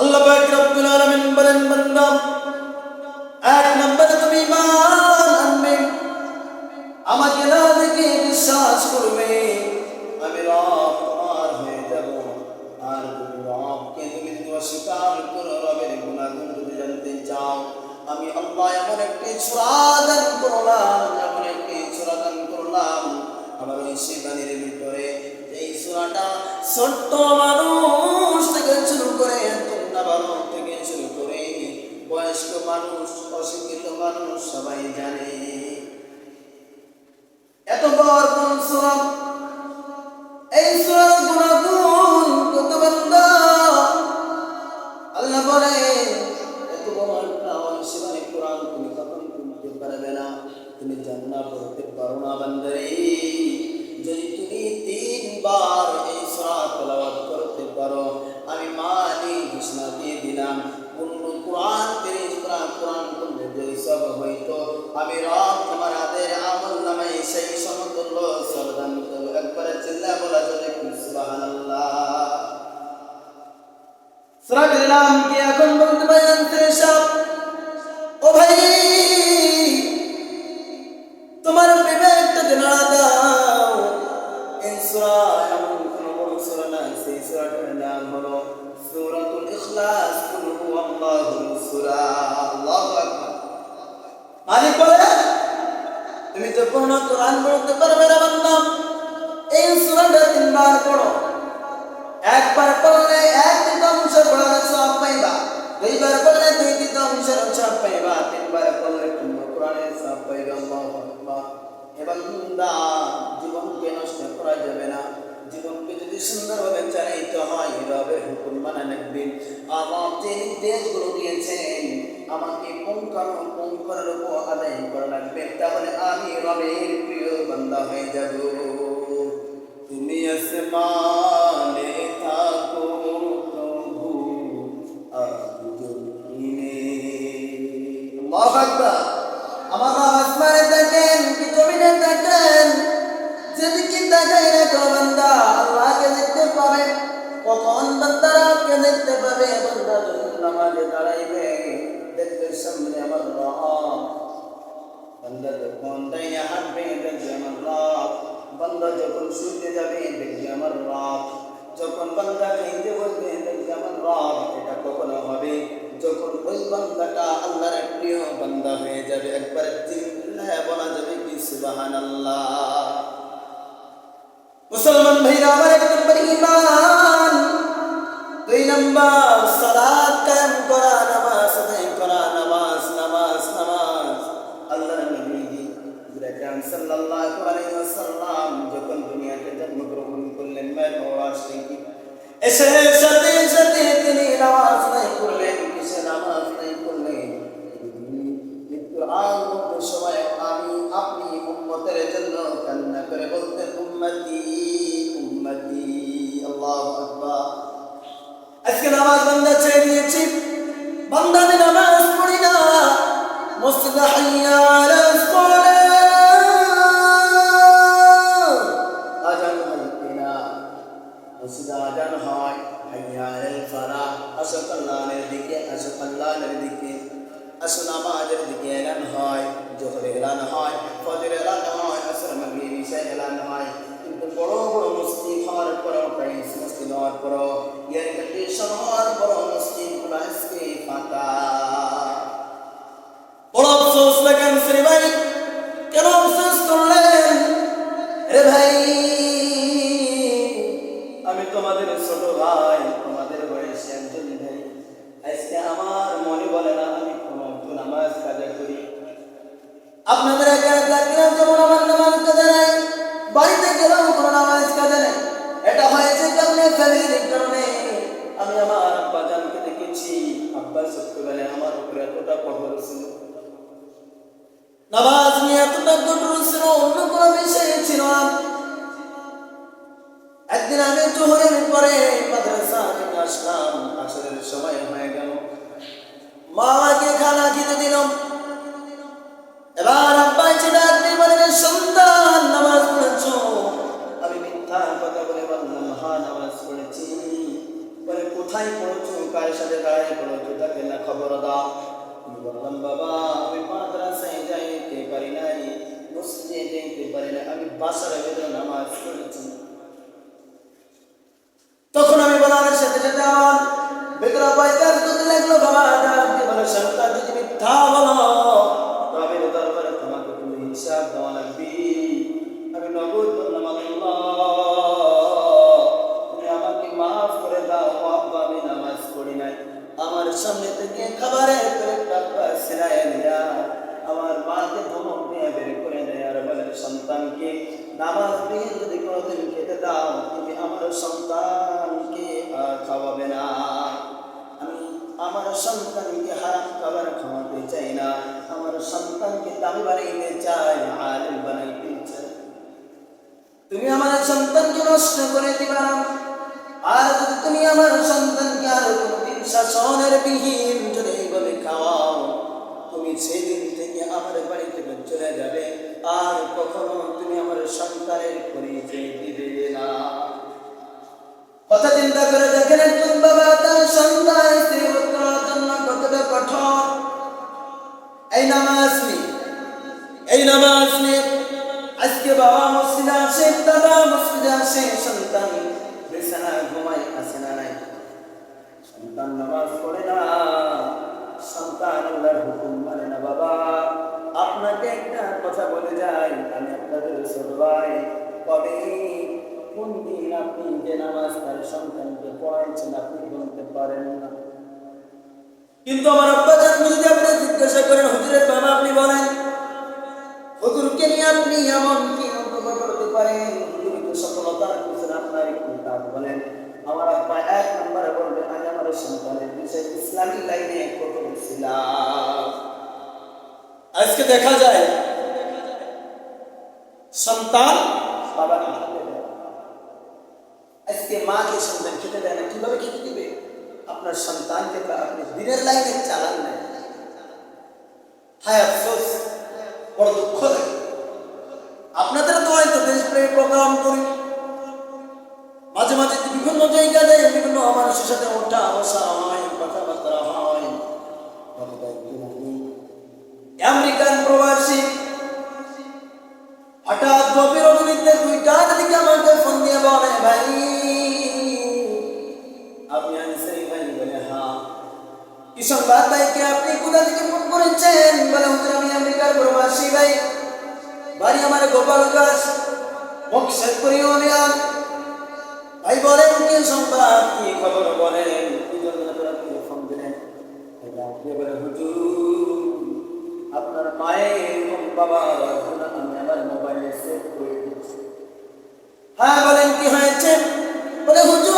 আল্লাহ পাক রব্বুল আলামিন বলেন, বান্দা, এক নম্বরে তুমি ঈমান আনবে। আমাকে না দেখে বিশ্বাস করবে। আমি রব তোমার হয়ে যাব। আর রবকে তুমি যদি অস্বীকার করো, রবের গুণাগুণ যদি জানতে চাও। আমি আল্লাহ এমন একটি ছোড়া দান করলাম, এমন একটি ছোড়া দান করলাম আমার ওই শিবানির ভিতরে। এই ছোড়াটা ছোট্ট মানুষ থেকে শুরু বয়স্ক মানুষ, অশিক্ষিত মানুষ, সবাই জানে। এত বড় কোন এই গুণাগুণ কত বান্দা আল্লাহ বলে, এত বড় মানে কোরআন তুমি তুলতে পারবে না। তুমি জান্নাত পড়তে পারো না বান্দারে। যদি তুমি তিনবার সুরাটের নাম কি এখন বলতে পারেন সব? ও ভাই, তোমার বিবেকটাকে নাড়া দাও। এই না সেই তুমি তো পূর্ণ কোরআন পড়তে পারবে না বান্দা। এই সূরাটা তিনবার পড়ো। একবার পড়লে এক পড়ার সব পাইবা দুইবার পড়লে দুই তৃতীয়াংশের সব পাইবা তিনবার পড়লে পূর্ণ কোরআনের সব পাইবা আল্লাহু আকবার এবার বান্দা জীবনকে নষ্ট করা যাবে না জীবনকে যদি সুন্দরভাবে চালাইতে হয় রবের হুকুম মানা রাখবেন আমার যে নির্দেশগুলো দিয়েছেন আমাকে পুঙ্খানু পুঙ্খানের উপর আদায় করা লাগবে তাহলে আমি রবের প্রিয় বান্দা হয়ে যাব তুমি আসমানে আল্লাহু আকবার। আসমানে দেখেন, কি জমিনে দেখেন? যেদিকে তাকাই রেখো বান্দা, আল্লাহকে দেখতে পাবে। কখন বান্দারা দেখতে পাবে? বান্দা যখন নামাজে দাঁড়াইবে, দেখবে সামনে আমার রব। বান্দা যখন দাইয়া হাঁটবে, দেখবে আমার রব। বান্দা যখন শুইতে যাবে, দেখবে আমার রব। যখন বান্দা খাইতে বসবে, দেখবে আমার রব। এটা কখনো হবে? যখন ওই বান্দাটা আল্লাহর প্রিয় বান্দা হয়ে যাবে, একবার চিল্লায় বলা যাবে কি, সুবহানাল্লাহ। মুসলমান ভাইরা, আমার এক নম্বর আজানের দিকে। আসর নামাজের দিকে এলান হয় জোহর এলান হয় ফজর এলান হয়, আসর মাগরিব ইশা এলান হয়। কিন্তু বড় বড় মসজিদ হওয়ার পরেও, প্রাইস মসজিদ হওয়ার পরও, ইয়ার কন্ডিশন হওয়ার পরও মসজিদগুলো আজকে ফাঁকা। বড় আফসোস লাগান শ্রী ভাই, কেন আফসোস করলেন? রে ভাই, আমি তোমাদের ছোট ভাই, তোমাদের বয়সে একজন ভাই। আজকে আমার বলে না আমি নামাজ কাজা করি। আপনাদের দেখলাম যেমন আমার নামাজ নাই বাড়িতে গেলাম কোনো নামাজ নাই এটা হয়েছে কারণে ফ্যামিলির কারণে। আমি আমার আব্বা জানকে দেখেছি, আব্বা আমার উপরে এতটা কঠোর ছিল। নামাজ নিয়ে এতটা কঠোর ছিল, অন্য কোনো বিষয়ে ছিল না। একদিন আমি জোহরের পরে মাদ্রাসা আসলাম আসলে সময় হয়ে গেল। মা খানা খেতে দিল এবার আব্বা এসে ডাক দিয়ে বললেন সন্তান, নামাজ পড়েছ? আমি মিথ্যা কথা বলে বললাম হা নামাজ পড়েছি। বলে, কোথায় পড়েছো? কার সাথে দাঁড়িয়ে পড়েছো? তাকে না খবর দাও। আমি বললাম, বাবা, আমি মাদ্রাসায় যাইতে পারি নাই, মসজিদে যেতে পারি না আমি বাসার ভেতরে নামাজ পড়েছি। তখন আমি বলার সাথে সাথে আমার পাইকার করতে লাগল, বাবা সেই দিন থেকে আমার বাড়ি থেকে চলে যাবে। আর কখনো তুমি আমার সন্তানের পরিচয় দিবে না। কথা চিন্তা করে দেখেন পড়াইছেন আপনি বলতে পারেন না কিন্তু আমার আব্বা জান যদি আপনি জিজ্ঞাসা করেন, হুজুরের বাবা আপনি বলেন? হুজুরকে নিয়ে আপনি এমন কি মন্তব্য করতে পারেন? হুজুর তো সফলতার পিছনে আপনার একটু কাজ বলেন, আমার আব্বা এক নম্বরে বলবেন, আমি আমার সন্তানের বিষয়ে ইসলামী লাইনে কত ছিলাম আজকে দেখা যায়, সন্তান বাবাকে খেতে দেয় না। আজকে মাকে সন্তান খেতে দেয় না, কীভাবে খেতে দিবে? আপনার সন্তানকে আপনি দিনের লাইনে চালান না হায় আফসোস, বড় দুঃখ লাগে। আপনাদের তো হয়তো দেশপ্রেম প্রোগ্রাম করি। মাঝে মাঝে বিভিন্ন জায়গায় বিভিন্ন মানুষের সাথে ওঠা, বসা হয়, কথাবার্তা হয়। আমেরিকান প্রবাসী হঠাৎ গভীর অগণিতে দুইটার দিকে আমাকে ফোন দিয়ে বলে, ভাই সংবাদ ভাইকে আপনি? কোথা থেকে ফোন করেছেন? বলে, হুজুর, আমি আমেরিকার প্রবাসী ভাই। বাড়ি আমার গোপালগঞ্জ ভাই সংবাদ কি খবর বলেন? আপনার মায়ের এবং বাবার আমি আমার মোবাইলে সেভ করে দিচ্ছি। হ্যাঁ বলেন, কি হয়েছে? বলে, হুজুর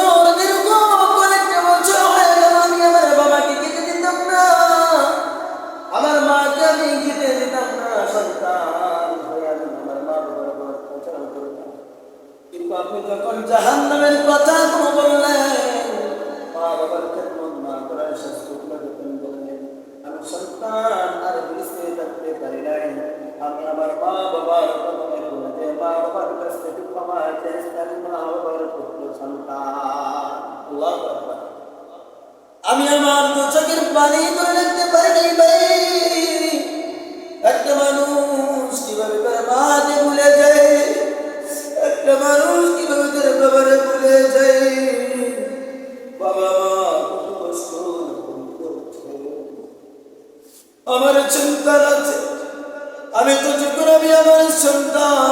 আমি তো যখন আমি আমার সন্তানকে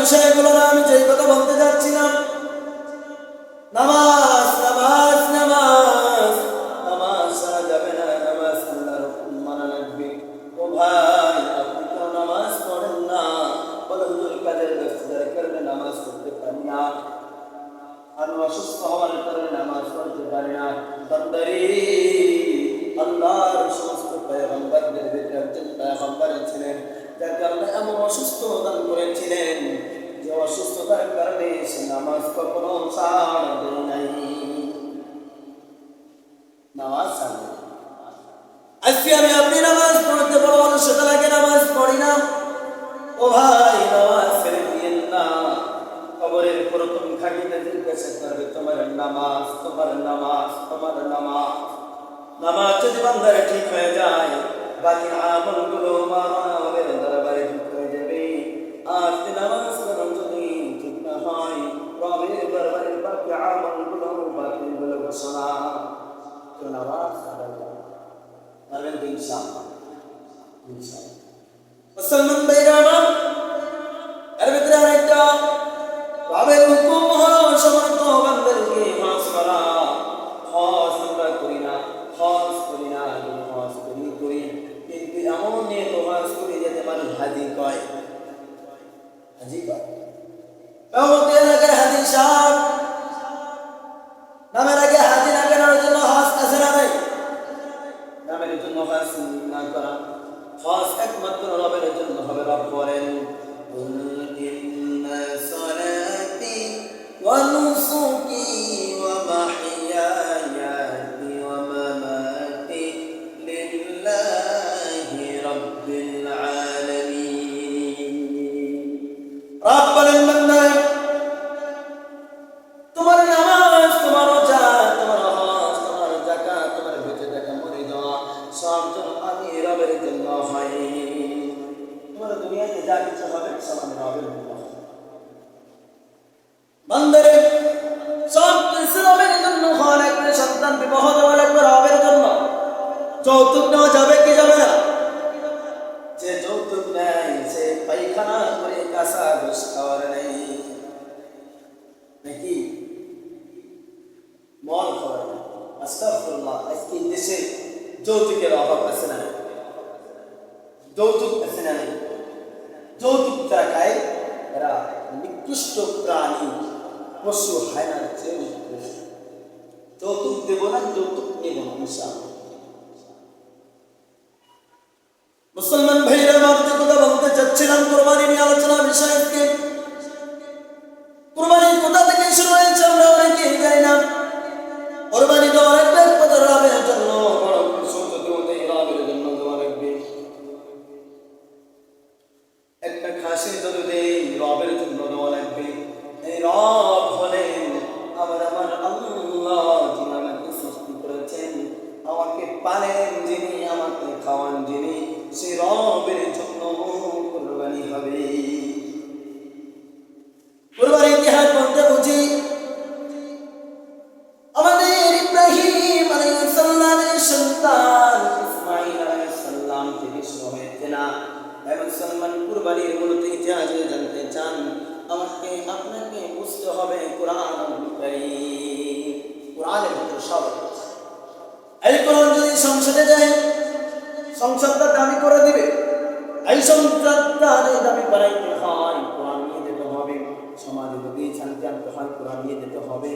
বিষয়গুলো না আমি যেই কথা বলতে যাচ্ছিলাম। নামাজ ইনশাআল্লাহ ইনশাআল্লাহ মুসলমান আবিষ্কার নেই নাকি মল খোলা নেই আস্তাফুল্লাহ আজকে দেশে যৌতুকের অভাব আছে না যৌতুক আছে না নেই যৌতুক যারা খায় এরা নিকৃষ্ট প্রাণী পশু হায়নার চেয়ে যৌতুক দেব না যৌতুক নেব না ইনশাল মুসলমান ভাইয়ের আমার কথা বলতে চাচ্ছিলাম কোরবানি নিয়ে আলোচনা I said. শান্তি আনতে হয়, কোরআন নিয়ে যেতে হবে।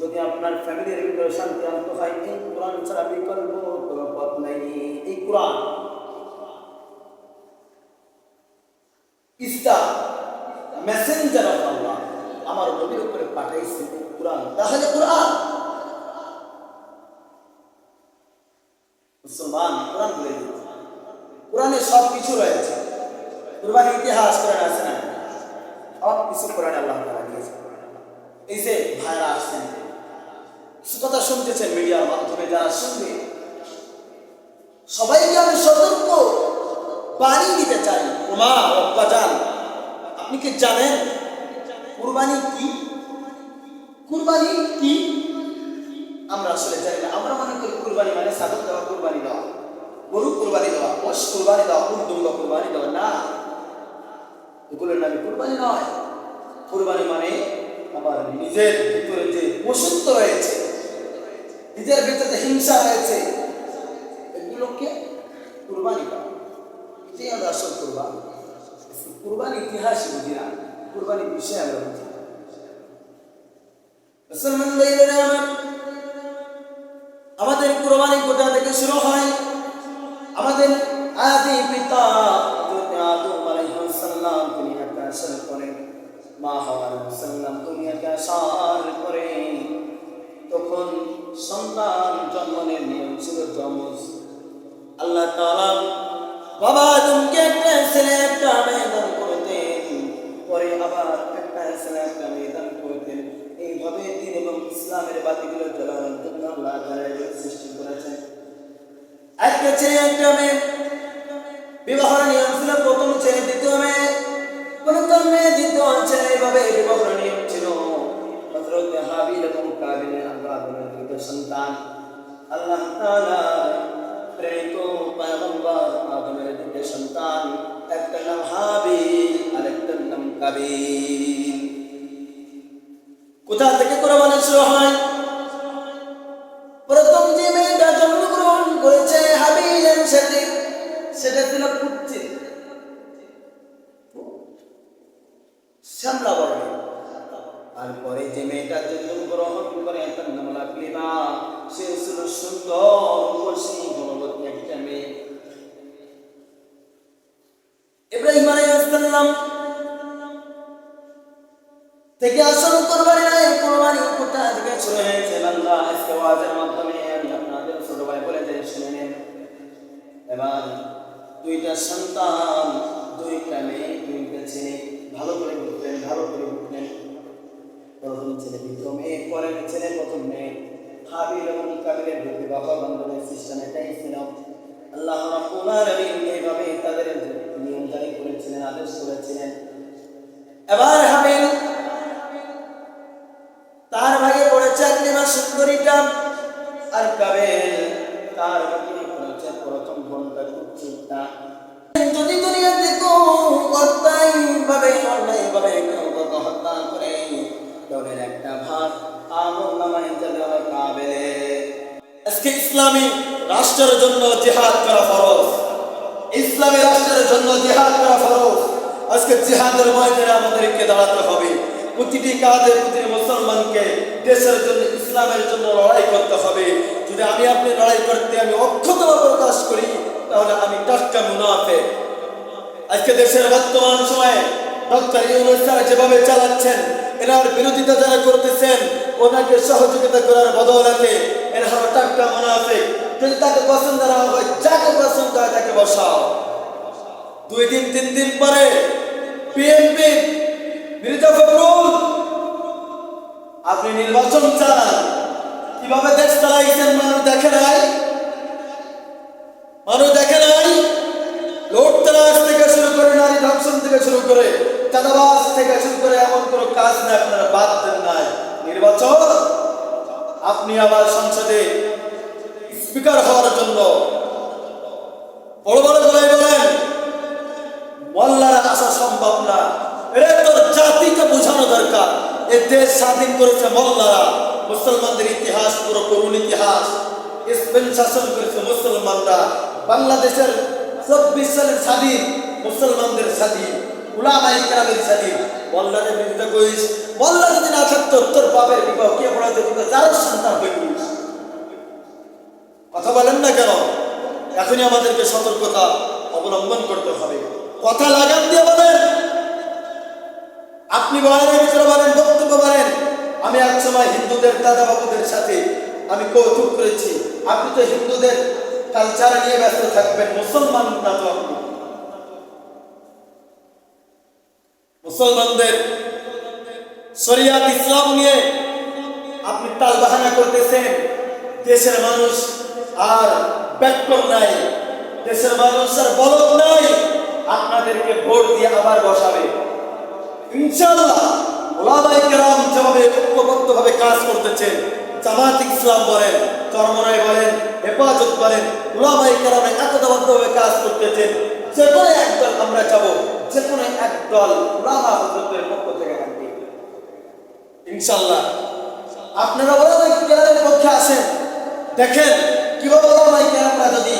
যদি আপনার ফ্যামিলির ভিতরে শান্তি আনতে হয়, এই কোরআন ছাড়া বিকল্প কোনো পথ নাই। এই কোরআন ইস্তা মেসেঞ্জার অফ আল্লাহ আমার নবীর উপরে পাঠাইছে কোরআন। তাহলে কোরআন? মুসলমান, কোরআন বলে কোরআনে সব কিছু রয়েছে। কোরবানির ইতিহাস কোরআন আছে না? সব কিছু কোরআন আল্লাহ এই যে ভাইরা আসছেন কথা শুনতেছেন মিডিয়ার মাধ্যমে, যারা শুনবে, সবাইকে আমি সতর্ক বাণী দিতে চাই। ওমা অব্বা যান আপনি কি জানেন কুরবানি কি? কুরবানি কি? আমরা আসলে জানি না। আমরা মনে করি কুরবানি মানে সাদত দেওয়া কুরবানি দেওয়া। গরু কুরবানি দেওয়া, মোষ কুরবানি দেওয়া উর্দুঙ্গ কুরবানি দেওয়া। না। এগুলোর নামে কুরবানি নয়। কুরবানি মানে আমার নিজের ভিতরে যে পশুত্ব রয়েছে, নিজের ভিতরে যে হিংসা রয়েছে, এগুলোকে কুরবানি করা আমরা আসল কুরবানি। কুরবানি ইতিহাস বুঝি না আমরা বুঝি মুসলমান আমাদের কুরবানি কোথা থেকে শুরু হয়, আমাদের আদি পিতা আদম আলাইহিস সালাম দুনিয়াতে আসার পরে মা হাওয়া আলাইহিস সালাম দুনিয়াতে আসার পরে তখন সন্তান জন্মনের নিয়ম ছিল যমজ। আল্লাহ তাআলা বাবা আদমকে একটা ছেলে, একটা মেয়ে দান করতেন। পরে আবার একটা ছেলে, একটা মেয়ে দান করতেন। এইভাবে দিন এবং ইসলামের বাতিগুলো জ্বালানোর জন্য আল্লাহ তাআলা সৃষ্টি করেছেন। একটা ছেলে, একটা মেয়ে। বিবাহের নিয়ম ছিল প্রথম ছেলে, দ্বিতীয় মেয়ে। প্রথম মেয়ে দ্বিতীয় ছেলে এইভাবে ছিল হাবিল এবং কাবিলের আল্লাহ দুটো সন্তান। আল্লাহ প্রেরিত পয়গম্বর আদমের দুটো সন্তান, একটা নাম হাবিল আর নাম কাবিল। কোথা থেকে কোরবানি শুরু হয়? প্রথম যে মেয়েটা জন্মগ্রহণ করেছে হাবিলের সাথে, সেটা ছিল ছেলে দ্বিতীয় মেয়ে, পরের ছেলে প্রথম মেয়ে। হাবিল এবং কাবিলের বাবা বন্ধনের সিস্টেম এটাই ছিল। আল্লাহ রাব্বুল আলামিন এইভাবে তাদের জারি করেছিলেন, আদেশ করেছিলেন। এবার আজকে ইসলামী রাষ্ট্রের জন্য জিহাদ করা ফরজ। ইসলামী রাষ্ট্রের জন্য জিহাদ করা ফরজ। আজকে জিহাদের ময়দানে আমাদেরকে দাঁড়াতে হবে। প্রতিটি কাজে প্রতিটি মুসলমানকে দেশের জন্য, ইসলামের জন্য লড়াই করতে হবে। যদি আমি আপনি লড়াই করতে আমি অক্ষততা প্রকাশ করি, তাহলে আমি টাটকা মুনাফে। আজকে দেশের বর্তমান সময়ে ডক্টর ইউনুস যেভাবে চালাচ্ছেন, এনার বিরোধিতা যারা করতেছেন ওনাকে সহযোগিতা করার বদলাতে এরা হলো টাটকা মুনাফিক। যদি তাকে পছন্দ না হয়, যাকে পছন্দ হয় তাকে বসাও। দুই দিন, তিন দিন পরে ফখরুল আপনি নির্বাচন চালান। কীভাবে দেশ চালাইছেন মানুষ দেখে নাই? মানুষ দেখে নাই? লোট তালাশ থেকে শুরু করে নারী ধর্ষণ থেকে শুরু করে চাঁদাবাজ থেকে শুরু করে এমন কোনো কাজ না আপনারা বাদ দেন নাই। নির্বাচন। আপনি আবার সংসদে স্পিকার হওয়ার জন্য বড় বড় গলায় বলেন, মোল্লারা আসা সম্ভব না। এটা জাতিকে বোঝানো দরকার। এ দেশ স্বাধীন করেছে মোল্লারা। মুসলমানদের ইতিহাস পুরো করুণ ইতিহাস। স্পেন শাসন করেছে মুসলমানরা। বাংলাদেশের চব্বিশ সালের স্বাধীন, মুসলমানদের স্বাধীন উলামাই কেরামের স্বাধীন। মোল্লাদের বিরুদ্ধে কইস মোল্লা যদি না থাকতো, তোর বাপের বিবাহ কে পড়াতে দিত? যার সন্তান হইতিস কথা বলেন না কেন? এখনই আমাদেরকে সতর্কতা অবলম্বন করতে হবে। কথা লাগাম দিয়ে বলেন। আপনি বয়ানের ভিতরে বলেন, বক্তব্য বলেন। আমি এক সময় হিন্দুদের দাদা বাবুদের সাথে আমি কৌতুক করেছি। আপনি তো হিন্দুদের কালচার নিয়ে ব্যস্ত থাকবেন, মুসলমান না তো আপনি? মুসলমানদের শরিয়াত ইসলাম নিয়ে আপনি তাল বাহানা করতেছেন। দেশের মানুষ আর ব্যাকর নাই। দেশের মানুষ আর বলদ নাই। আপনাদেরকে ভোট দিয়ে আবার বসাবে। ইনশাআল্লাহ ওলামাই কেরাম যেভাবে ঐক্যবদ্ধভাবে কাজ করতেছেন, জামাত ইসলাম বলেন চরমরাই বলেন, হেফাজত বলেন ওলামাই কেরামে একতাবদ্ধভাবে কাজ করতেছেন। যে কোনো একদল আমরা যাব যে কোনো একদল ওলামা হজরতের পক্ষ থেকে থাকবে ইনশাআল্লাহ। আপনারা ওলামাই কেরামের পক্ষে আসেন দেখেন, কীভাবে ওলামাই কেরামরা যদি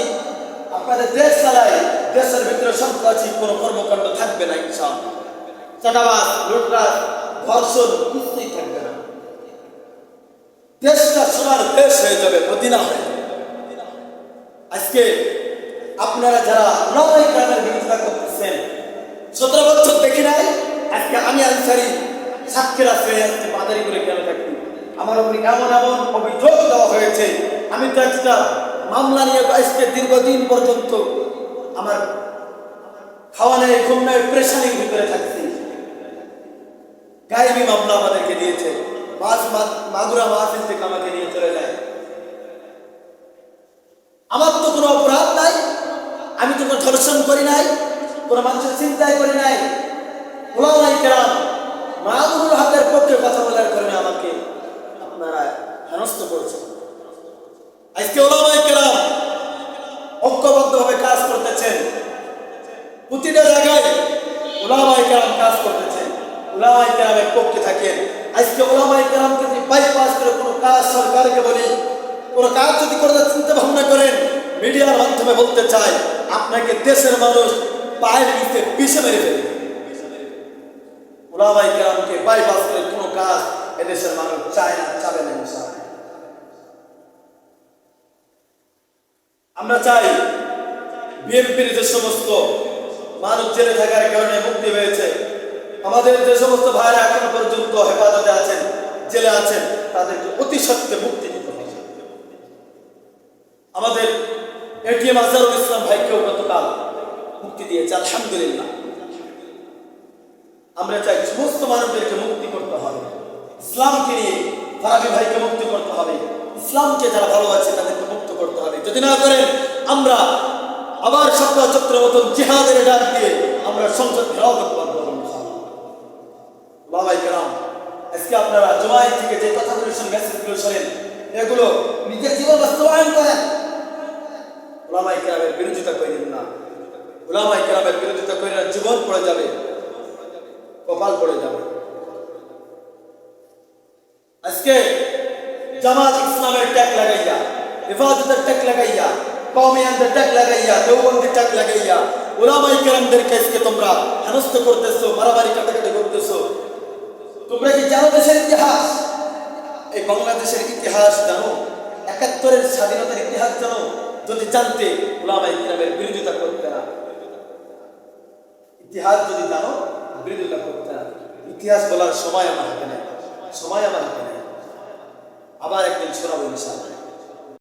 আপনাদের দেশ চালায়, দেশের ভিতরে সন্ত্রাসী কোনো কর্মকাণ্ড থাকবে না ইনশাআল্লাহ। চাঁদাবাজ, লুটরাজ, ধর্ষণ কিছুই থাকবে না। দেশটা সোনার দেশ হয়ে যাবে, মদিনা হয়ে। আজকে আপনারা যারা নয় গ্রামের বিরোধিতা করতেছেন, সতেরো বছর দেখি নাই? আজকে আমি আনসারি সাক্ষীর আছে আজকে বাদারি করে কেন থাকি? আমার উপরে এমন এমন অভিযোগ দেওয়া হয়েছে। আমি তো একটা মামলা নিয়ে আজকে দীর্ঘদিন পর্যন্ত আমার খাওয়া নেই, ঘুম নেই প্রেশানির ভিতরে থাকছি। গায়েবী মামলা আমাদেরকে দিয়েছে। মাছ মাগুরা মাহফিল থেকে আমাকে নিয়ে চলে যায়। আমার তো কোনো অপরাধ নাই। আমি তো কোনো ধর্ষণ করি নাই, কোনো মানুষের চিন্তাই করি নাই। ওলামাই কেরাম মাগুরুল হাতের পক্ষে কথা বলার কারণে আমাকে আপনারা হেনস্থ করেছেন আজকে ওলামাই কেরাম ঐক্যবদ্ধভাবে কাজ করতেছেন প্রতিটা জায়গায় ওলামাই কেরাম কাজ করতেছেন ওলামাই কেরামের পক্ষে থাকেন আজকে ওলামাই কেরামকে যদি বাইপাস করে কোনো কাজ সরকারকে বলি কোনো কাজ যদি করে চিন্তা ভাবনা করেন মিডিয়ার মাধ্যমে বলতে চাই আপনাকে দেশের মানুষ পায়ের নিচে পিছে মেরে ফেলবে ওলামাই কেরামকে বাইপাস করে কোনো কাজ এদেশের মানুষ চায় না, চাবে না। আমরা চাই বিএনপির যে সমস্ত মানুষ জেলে থাকার কারণে মুক্তি হয়েছে আমাদের যে সমস্ত ভাইরা এখনও পর্যন্ত হেফাজতে আছেন, জেলে আছেন, তাদেরকে অতি সত্ত্বে মুক্তি দিতে হবে আমাদের এটিএম আজহারুল ইসলাম ভাইকেও গতকাল মুক্তি দিয়েছে, আলহামদুলিল্লাহ। আমরা চাই সমস্ত মানুষদেরকে মুক্তি করতে হবে। ইসলামকে নিয়ে ফারাবি ভাইকে মুক্তি করতে হবে। ইসলামকে যারা ভালোবাসে, তাদেরকে মুক্ত করতে হবে। যদি না করেন, আমরা আবার সপ্তাহ চক্র মতন জিহাদের ডাক দিয়ে আমরা সংসদ ঘেরাও করতে পারব বাবাই কেরাম, আজকে আপনারা জমাই থেকে যে কথাগুলো শুনে মেসেজগুলো শোনেন, এগুলো নিজের জীবন বাস্তবায়ন করেন। ওলামাই কেরামের বিরোধিতা করেন না। ওলামাই কেরামের বিরোধিতা করে জীবন পড়ে যাবে, কপাল পড়ে যাবে। আজকে জামাত ইসলামের ট্যাগ লাগাইয়া, হেফাজতের ট্যাগ লাগাইয়া কমিয়ানদের ট্যাগ লাগাইয়া, দেওবন্দের ট্যাগ লাগাইয়া ওলামাই কেরামদেরকে আজকে তোমরা হেনস্থ করতেছো, মারামারি কাটাকাটি করতেছো। তোমরা কি জানো দেশের ইতিহাস? এই বাংলাদেশের ইতিহাস জানো? একাত্তরের স্বাধীনতার ইতিহাস জানো? যদি জানতে ওলামাই কেরামের বিরোধিতা করতে না। ইতিহাস যদি জানো বিরোধিতা করতে ইতিহাস বলার সময় আমার হাতে নেই। সময় আমার হাতে নেই। আবার একদিন শোনাবো ইনশাআল্লাহ।